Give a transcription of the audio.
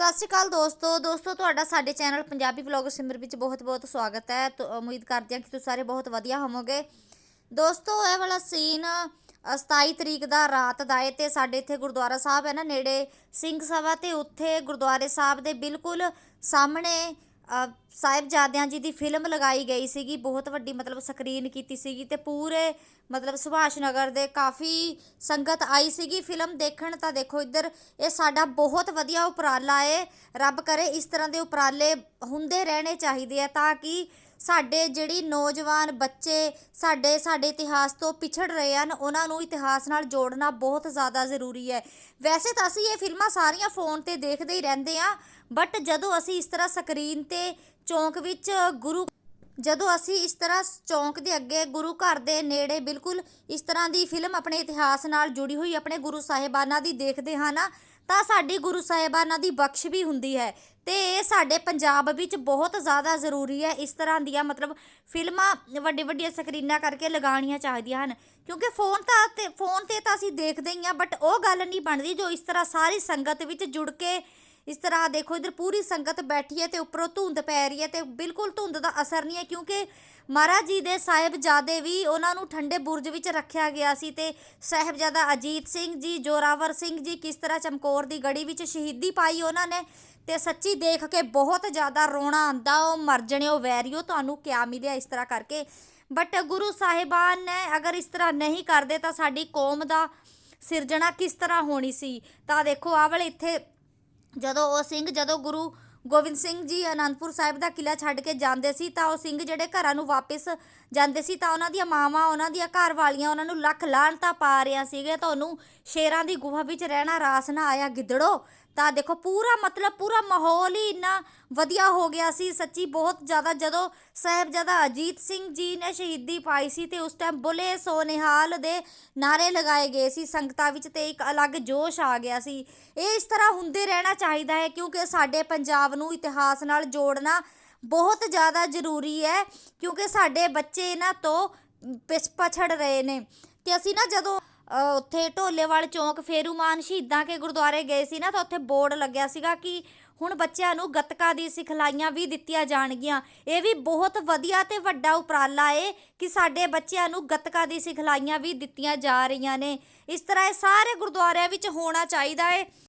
ਸਤਿ ਸ਼੍ਰੀ ਅਕਾਲ ਦੋਸਤੋ। ਦੋਸਤੋ ਤੁਹਾਡਾ ਸਾਡੇ ਚੈਨਲ ਪੰਜਾਬੀ ਵਲੌਗ ਸਿਮਰ ਵਿੱਚ ਬਹੁਤ-ਬਹੁਤ ਸਵਾਗਤ ਹੈ। ਤੋ ਉਮੀਦ ਕਰਦੇ ਹਾਂ ਕਿ ਤੁਸੀਂ ਸਾਰੇ ਬਹੁਤ ਵਧੀਆ ਹੋਵੋਗੇ। ਦੋਸਤੋ ਇਹ ਵਾਲਾ ਸੀਨ ਅ, 27 ਤਰੀਕ ਦਾ ਰਾਤ ਦਾ ਹੈ ਤੇ ਸਾਡੇ ਇੱਥੇ ਗੁਰਦੁਆਰਾ ਸਾਹਿਬ ਹੈ ਨਾ ਨੇੜੇ ਸਿੰਘ ਸਭਾ ਤੇ ਉੱਥੇ ਗੁਰਦੁਆਰੇ ਸਾਹਿਬ ਦੇ ਬਿਲਕੁਲ ਸਾਹਮਣੇ ਸਾਹਿਬਜ਼ਾਦਿਆਂ ਜੀ ਦੀ ਫਿਲਮ ਲਗਾਈ ਗਈ ਸੀਗੀ, ਬਹੁਤ ਵੱਡੀ ਮਤਲਬ ਸਕਰੀਨ ਕੀਤੀ ਸੀਗੀ ਤੇ ਪੂਰੇ ਮਤਲਬ ਸੁਭਾਸ਼ ਨਗਰ ਦੇ ਕਾਫੀ ਸੰਗਤ ਆਈ ਸੀਗੀ ਫਿਲਮ ਦੇਖਣ। ਤਾਂ ਦੇਖੋ ਇੱਧਰ, ਇਹ ਸਾਡਾ ਬਹੁਤ ਵਧੀਆ ਉਪਰਾਲਾ ਏ। ਰੱਬ ਕਰੇ ਇਸ ਤਰ੍ਹਾਂ ਦੇ ਉਪਰਾਲੇ ਹੁੰਦੇ ਰਹਿਣੇ ਚਾਹੀਦੇ ਆ ਤਾਂ ਕਿ ਸਾਡੇ ਜਿਹੜੀ ਨੌਜਵਾਨ ਬੱਚੇ ਸਾਡੇ ਸਾਡੇ ਇਤਿਹਾਸ ਤੋਂ ਪਿਛੜ ਰਹੇ ਹਨ, ਉਹਨਾਂ ਨੂੰ ਇਤਿਹਾਸ ਨਾਲ ਜੋੜਨਾ ਬਹੁਤ ਜ਼ਿਆਦਾ ਜ਼ਰੂਰੀ ਹੈ। ਵੈਸੇ ਤਾਂ ਅਸੀਂ ਇਹ ਫਿਲਮਾਂ ਸਾਰੀਆਂ ਫੋਨ ਤੇ ਦੇਖਦੇ ਹੀ ਰਹਿੰਦੇ ਆ ਬਟ ਜਦੋਂ ਅਸੀਂ ਇਸ ਤਰ੍ਹਾਂ ਸਕਰੀਨ ਤੇ ਚੌਂਕ ਵਿੱਚ ਗੁਰੂ ਜਦੋਂ ਅਸੀਂ ਇਸ ਤਰ੍ਹਾਂ ਚੌਂਕ ਦੇ ਅੱਗੇ, ਗੁਰੂ ਘਰ ਦੇ ਨੇੜੇ ਬਿਲਕੁਲ ਇਸ ਤਰ੍ਹਾਂ ਦੀ ਫਿਲਮ ਆਪਣੇ ਇਤਿਹਾਸ ਨਾਲ ਜੁੜੀ ਹੋਈ, ਆਪਣੇ ਗੁਰੂ ਸਾਹਿਬਾਨਾਂ ਦੀ ਦੇਖਦੇ ਹਾਂ ਨਾ, ਤਾਂ ਸਾਡੀ ਗੁਰੂ ਸਾਹਿਬਾਨਾਂ ਦੀ ਬਖਸ਼ ਵੀ ਹੁੰਦੀ ਹੈ। ਤੇ ਇਹ ਸਾਡੇ ਪੰਜਾਬ ਵਿੱਚ ਬਹੁਤ ਜ਼ਿਆਦਾ ਜ਼ਰੂਰੀ ਹੈ, ਇਸ ਤਰ੍ਹਾਂ ਦੀਆਂ ਮਤਲਬ ਫਿਲਮਾਂ ਵੱਡੀ ਵੱਡੀਆਂ ਸਕਰੀਨਾਂ ਕਰਕੇ ਲਗਾਉਣੀਆਂ ਚਾਹੀਦੀਆਂ ਹਨ। ਕਿਉਂਕਿ ਫੋਨ ਤਾਂ ਤੇ, ਫੋਨ ਤੇ ਤਾਂ ਅਸੀਂ ਦੇਖਦੇ ਹੀ ਆ ਬਟ ਉਹ ਗੱਲ ਨਹੀਂ ਬਣਦੀ ਜੋ ਇਸ ਤਰ੍ਹਾਂ ਸਾਰੀ ਸੰਗਤ ਵਿੱਚ ਜੁੜ ਕੇ ਇਸ ਤਰ੍ਹਾਂ ਦੇਖੋ ਇਧਰ ਪੂਰੀ ਸੰਗਤ ਬੈਠੀ ਹੈ ਤੇ ਉੱਪਰੋਂ ਧੁੰਦ ਪੈ ਰਹੀ ਹੈ ਤੇ ਬਿਲਕੁਲ ਧੁੰਦ ਦਾ ਅਸਰ ਨਹੀਂ ਹੈ ਕਿਉਂਕਿ ਮਹਾਰਾਜ ਜੀ ਦੇ ਸਾਹਿਬਜ਼ਾਦੇ ਵੀ ਉਹਨਾਂ ਨੂੰ ਠੰਡੇ ਬੁਰਜ ਵਿੱਚ ਰੱਖਿਆ ਗਿਆ ਸੀ ਤੇ ਸਾਹਿਬਜ਼ਾਦਾ ਅਜੀਤ ਸਿੰਘ ਜੀ, ਜੋਰਾਵਰ ਸਿੰਘ ਜੀ ਕਿਸ ਤਰ੍ਹਾਂ ਚਮਕੌਰ ਦੀ ਗੜੀ ਵਿੱਚ ਸ਼ਹੀਦੀ ਪਾਈ ਉਹਨਾਂ ਨੇ ਤੇ ਸੱਚੀ ਦੇਖ ਕੇ ਬਹੁਤ ਜ਼ਿਆਦਾ ਰੋਣਾ ਆਂਦਾ ਉਹ ਮਰ ਜਣਿਓ ਵੈਰੀਓ ਤੁਹਾਨੂੰ ਕਿਆ ਮਿਲਿਆ ਇਸ ਤਰ੍ਹਾਂ ਕਰਕੇ। ਬਟ ਗੁਰੂ ਸਾਹਿਬਾਨ ਨੇ ਅਗਰ ਇਸ ਤਰ੍ਹਾਂ ਨਹੀਂ ਕਰਦੇ ਤਾਂ ਸਾਡੀ ਕੌਮ ਦਾ ਸਿਰਜਣਾ ਕਿਸ ਤਰ੍ਹਾਂ ਹੋਣੀ ਸੀ? ਤਾਂ ਦੇਖੋ ਆਹ ਵਾਲੇ ਇੱਥੇ ਜਦੋਂ ਉਹ ਸਿੰਘ ਜਦੋਂ ਗੁਰੂ ਗੋਬਿੰਦ ਸਿੰਘ ਜੀ ਅਨੰਦਪੁਰ ਸਾਹਿਬ ਦਾ ਕਿਲਾ ਛੱਡ ਕੇ ਜਾਂਦੇ ਸੀ ਤਾਂ ਉਹ ਸਿੰਘ ਜਿਹੜੇ ਘਰਾਂ ਨੂੰ ਵਾਪਸ ਜਾਂਦੇ ਸੀ ਤਾਂ ਉਹਨਾਂ ਦੀਆਂ ਮਾਵਾਂ, ਉਹਨਾਂ ਦੀਆਂ ਘਰ ਵਾਲੀਆਂ ਉਹਨਾਂ ਨੂੰ ਲੱਖ ਲਾਹਨਤਾਂ ਪਾ ਰਿਆ ਸੀਗੇ ਤੁਹਾਨੂੰ ਸ਼ੇਰਾਂ ਦੀ ਗੁਫਾ ਵਿੱਚ ਰਹਿਣਾ ਰਾਸ ਨਾ ਆਇਆ, ਗਿੱਦੜੋ। ਤਾਂ ਦੇਖੋ ਪੂਰਾ ਮਤਲਬ ਪੂਰਾ ਮਾਹੌਲ ਹੀ ਇੰਨਾ ਵਧੀਆ ਹੋ ਗਿਆ ਸੀ। ਸੱਚੀ ਬਹੁਤ ਜ਼ਿਆਦਾ ਜਦੋਂ ਸਾਹਿਬਜ਼ਾਦਾ ਅਜੀਤ ਸਿੰਘ ਜੀ ਨੇ ਸ਼ਹੀਦੀ ਪਾਈ ਸੀ ਤੇ ਉਸ ਟਾਈਮ ਬੁਲੇ ਸੋ ਨਿਹਾਲ ਦੇ ਨਾਰੇ ਲਗਾਏ ਗਏ ਸੀ। ਸੰਗਤਾਂ ਵਿੱਚ ਤੇ ਇੱਕ ਅਲੱਗ ਜੋਸ਼ ਆ ਗਿਆ ਸੀ। ਇਹ ਇਸ ਤਰ੍ਹਾਂ ਹੁੰਦੇ ਰਹਿਣਾ ਚਾਹੀਦਾ ਹੈ ਕਿਉਂਕਿ ਸਾਡੇ ਪੰਜਾਬ ਨੂੰ ਇਤਿਹਾਸ ਨਾਲ ਜੋੜਨਾ ਬਹੁਤ ਜ਼ਿਆਦਾ ਜ਼ਰੂਰੀ ਹੈ, ਕਿਉਂਕਿ ਸਾਡੇ ਬੱਚੇ ਇਹਨਾਂ ਤੋਂ ਪਿਛ ਪਛੜ ਰਹੇ ਨੇ। ਤੇ ਅਸੀਂ ਨਾ ਜਦੋਂ ਉੱਥੇ ਢੋਲੇਵਾਲ ਚੌਂਕ ਫੇਰੂਮਾਨ ਸ਼ਹੀਦਾਂ ਕੇ ਗੁਰਦੁਆਰੇ ਗਏ ਸੀ ਨਾ, ਤਾਂ ਉੱਥੇ ਬੋਰਡ ਲੱਗਿਆ ਸੀਗਾ ਕਿ ਹੁਣ ਬੱਚਿਆਂ ਨੂੰ ਗੱਤਕਾ ਦੀ ਸਿਖਲਾਈਆਂ ਵੀ ਦਿੱਤੀਆਂ ਜਾਣਗੀਆਂ। ਇਹ ਵੀ ਬਹੁਤ ਵਧੀਆ ਤੇ ਵੱਡਾ ਉਪਰਾਲਾ ਏ ਕਿ ਸਾਡੇ ਬੱਚਿਆਂ ਨੂੰ ਗੱਤਕਾ ਦੀ ਸਿਖਲਾਈਆਂ ਵੀ ਦਿੱਤੀਆਂ ਜਾ ਰਹੀਆਂ ਨੇ। ਇਸ ਤਰ੍ਹਾਂ ਇਹ ਸਾਰੇ ਗੁਰਦੁਆਰਿਆਂ ਵਿੱਚ ਹੋਣਾ ਚਾਹੀਦਾ ਏ।